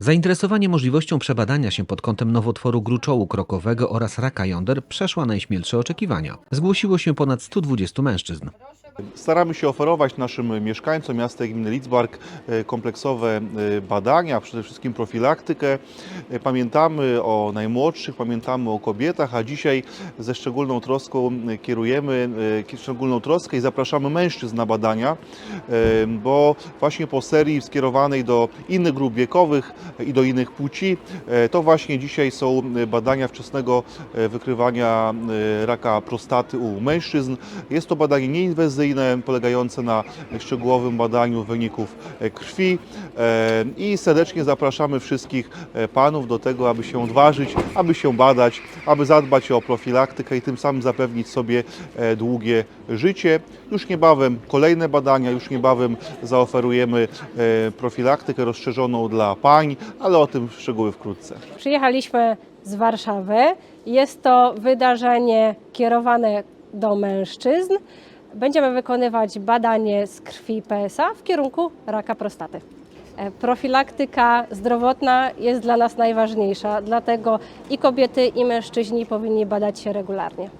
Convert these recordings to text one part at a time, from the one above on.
Zainteresowanie możliwością przebadania się pod kątem nowotworu gruczołu krokowego oraz raka jąder przeszła najśmielsze oczekiwania. Zgłosiło się ponad 120 mężczyzn. Staramy się oferować naszym mieszkańcom miasta i gminy Lidzbark e, kompleksowe e, badania, przede wszystkim profilaktykę. E, Pamiętamy o najmłodszych, pamiętamy o kobietach, a dzisiaj ze szczególną troską kierujemy, szczególną troskę i zapraszamy mężczyzn na badania, bo właśnie po serii skierowanej do innych grup wiekowych i do innych płci, to właśnie dzisiaj są badania wczesnego wykrywania raka prostaty u mężczyzn. Jest to badanie nieinwazyjne, polegające na szczegółowym badaniu wyników e, krwi e, i serdecznie zapraszamy wszystkich e, panów do tego, aby się odważyć, aby się badać, aby zadbać o profilaktykę i tym samym zapewnić sobie długie życie. Już niebawem kolejne badania, już niebawem zaoferujemy profilaktykę rozszerzoną dla pań, ale o tym szczegóły wkrótce. Przyjechaliśmy z Warszawy. Jest to wydarzenie kierowane do mężczyzn będziemy wykonywać badanie z krwi PSA w kierunku raka prostaty. E, profilaktyka zdrowotna jest dla nas najważniejsza, dlatego i kobiety, i mężczyźni powinni badać się regularnie.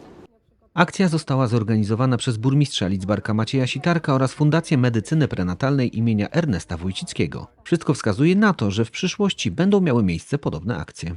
Akcja została zorganizowana przez burmistrza Lidzbarka Macieja Sitarka oraz Fundację Medycyny Prenatalnej imienia Ernesta Wójcickiego. Wszystko wskazuje na to, że w przyszłości będą miały miejsce podobne akcje.